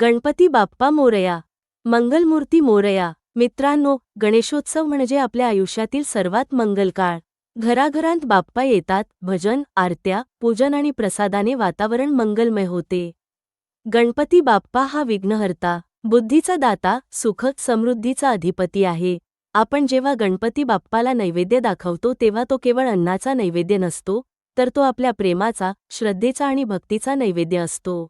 गणपती बाप्पा मोरया. मंगलमूर्ती मोरया. मित्रांनो गणेशोत्सव म्हणजे आपल्या आयुष्यातील सर्वात मंगल काळ घराघरांत बाप्पा येतात भजन आरत्या पूजन आणि प्रसादाने वातावरण मंगलमय होते. गणपती बाप्पा हा विघ्नहर्ता बुद्धीचा दाता सुख समृद्धीचा अधिपती आहे. आपण जेव्हा गणपती बाप्पाला नैवेद्य दाखवतो तेव्हा तो केवळ अन्नाचा नैवेद्य नसतो तर तो आपल्या प्रेमाचा श्रद्धेचा आणि भक्तीचा नैवेद्य असतो.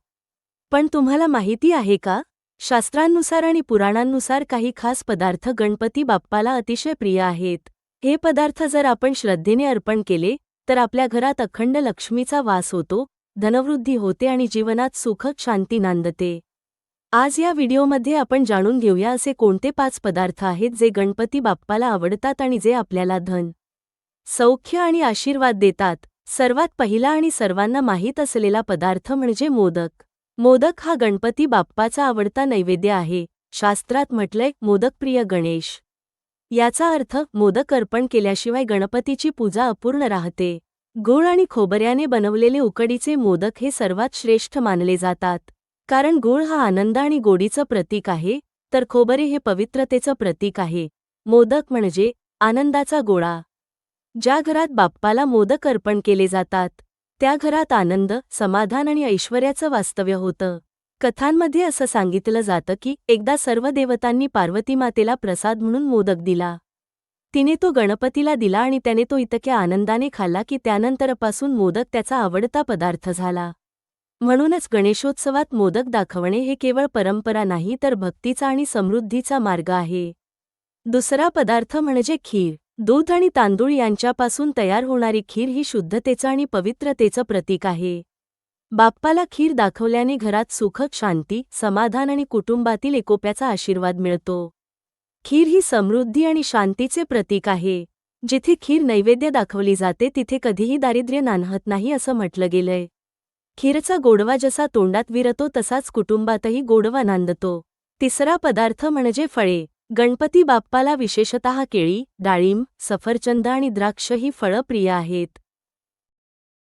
पण तुम्हाला माहिती आहे का? शास्त्रांनुसार आणि पुराणांनुसार काही खास पदार्थ गणपती बाप्पाला अतिशय प्रिय आहेत. हे पदार्थ जर आपण श्रद्धेने अर्पण केले तर आपल्या घरात अखंड लक्ष्मीचा वास होतो धनवृद्धी होते आणि जीवनात सुख शांती नांदते. आज या व्हिडिओमध्ये आपण जाणून घेऊया असे कोणते पाच पदार्थ आहेत जे गणपती बाप्पाला आवडतात आणि जे आपल्याला धन सौख्य आणि आशीर्वाद देतात. सर्वात पहिला आणि सर्वांना माहीत असलेला पदार्थ म्हणजे मोदक. मोदक हा गणपती बाप्पाचा आवडता नैवेद्य आहे शास्त्रात म्हटलंय मोदकप्रिय गणेश. याचा अर्थ मोदक अर्पण केल्याशिवाय गणपतीची पूजा अपूर्ण राहते. गुळ आणि खोबऱ्याने बनवलेले उकडीचे मोदक हे सर्वात श्रेष्ठ मानले जातात. कारण गुळ हा आनंद आणि गोडीचं प्रतीक आहे तर खोबरे हे पवित्रतेचं प्रतीक आहे. मोदक म्हणजे आनंदाचा गोळा. ज्या घरात बाप्पाला मोदक अर्पण केले जातात त्या घरात आनंद समाधान आणि ऐश्वर्याचं वास्तव्य होतं. कथांमध्ये असं सांगितलं जातं की एकदा सर्व देवतांनी पार्वती मातेला प्रसाद म्हणून मोदक दिला. तिने तो गणपतीला दिला आणि त्याने तो इतक्या आनंदाने खाल्ला की त्यानंतरपासून मोदक त्याचा आवडता पदार्थ झाला. म्हणूनच गणेशोत्सवात मोदक दाखवणे हे केवळ परंपरा नाही तर भक्तीचा आणि समृद्धीचा मार्ग आहे. दुसरा पदार्थ म्हणजे खीर. दूध आणि तांदूळ यांच्यापासून तयार होणारी खीर ही शुद्धतेचं आणि पवित्रतेचं प्रतीक आहे. बाप्पाला खीर दाखवल्याने घरात सुखक शांती समाधान आणि कुटुंबातील एकोप्याचा आशीर्वाद मिळतो. खीर ही समृद्धी आणि शांतीचे प्रतीक आहे. जिथे खीर नैवेद्य दाखवली जाते तिथे कधीही दारिद्र्य नानहत नाही असं म्हटलं गेलंय. खीरचा गोडवा जसा तोंडात विरतो तसाच कुटुंबातही गोडवा नांदतो. तिसरा पदार्थ म्हणजे फळे. गणपती बाप्पाला विशेषतः केळी डाळिंब सफरचंद आणि द्राक्ष ही फळं प्रिय आहेत.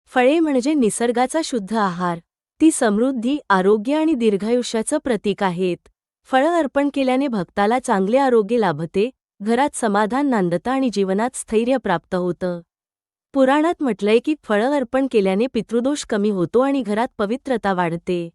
फळे म्हणजे निसर्गाचा शुद्ध आहार. ती समृद्धी आरोग्य आणि दीर्घायुष्याचं प्रतीक आहेत. फळं अर्पण केल्याने भक्ताला चांगले आरोग्य लाभते घरात समाधान नांदतं आणि जीवनात स्थैर्य प्राप्त होतं. पुराणात म्हटलंय की फळं अर्पण केल्याने पितृदोष कमी होतो आणि घरात पवित्रता वाढते.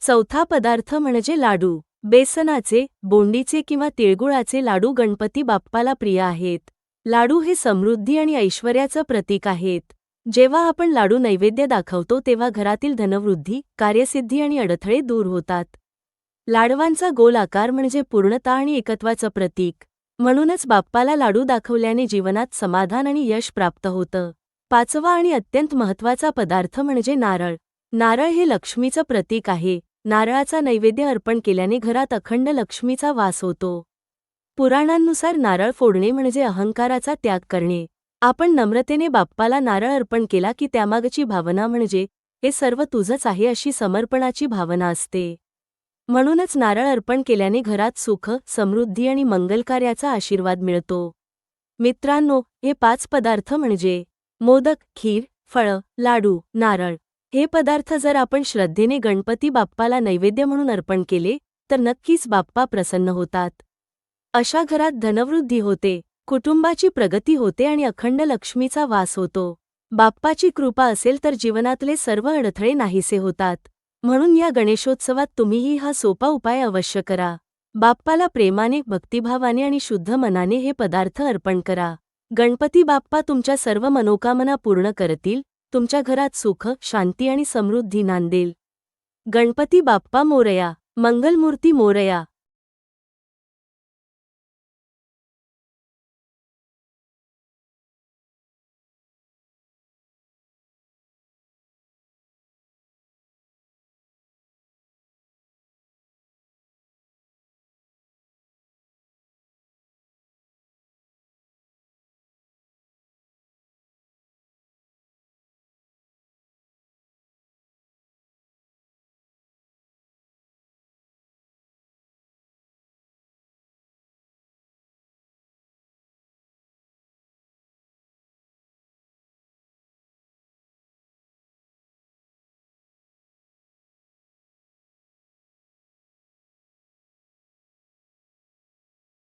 चौथा पदार्थ म्हणजे लाडू. बेसनाचे बोंडीचे किंवा तिळगुळाचे लाडू गणपती बाप्पाला प्रिय आहेत. लाडू हे समृद्धी आणि ऐश्वर्याचं प्रतीक आहेत. जेव्हा आपण लाडू नैवेद्य दाखवतो तेव्हा घरातील धनवृद्धी कार्यसिद्धी आणि अडथळे दूर होतात. लाडवांचा गोल आकार म्हणजे पूर्णता आणि एकत्वाचं प्रतीक. म्हणूनच बाप्पाला लाडू दाखवल्याने जीवनात समाधान आणि यश प्राप्त होतं. पाचवा आणि अत्यंत महत्त्वाचा पदार्थ म्हणजे नारळ. नारळ हे लक्ष्मीचं प्रतीक आहे. नारळाचा नैवेद्य अर्पण केल्याने घरात अखंड लक्ष्मीचा वास होतो. पुराणांनुसार नारळ फोडणे म्हणजे अहंकाराचा त्याग करणे. आपण नम्रतेने बाप्पाला नारळ अर्पण केला की त्यामागची भावना म्हणजे हे सर्व तुझंच आहे अशी समर्पणाची भावना असते. म्हणूनच नारळ अर्पण केल्याने घरात सुख समृद्धी आणि मंगलकार्याचा आशीर्वाद मिळतो. मित्रांनो हे पाच पदार्थ म्हणजे मोदक खीर फळं लाडू नारळ हे पदार्थ जर आपण श्रद्धेने गणपती बाप्पाला नैवेद्य म्हणून अर्पण केले तर नक्कीच बाप्पा प्रसन्न होतात. अशा घरात धनवृद्धी होते कुटुंबाची प्रगती होते आणि अखंड लक्ष्मीचा वास होतो. बाप्पाची कृपा असेल तर जीवनातले सर्व अडथळे नाहीसे होतात. म्हणून या गणेशोत्सवात तुम्हीही हा सोपा उपाय अवश्य करा. बाप्पाला प्रेमाने भक्तिभावाने आणि शुद्ध मनाने हे पदार्थ अर्पण करा. गणपती बाप्पा तुमच्या सर्व मनोकामना पूर्ण करतील तुमच्या घरात सुख शांती आणि समृद्धी नांदेल. गणपती बाप्पा मोरया मंगलमूर्ती मोरया.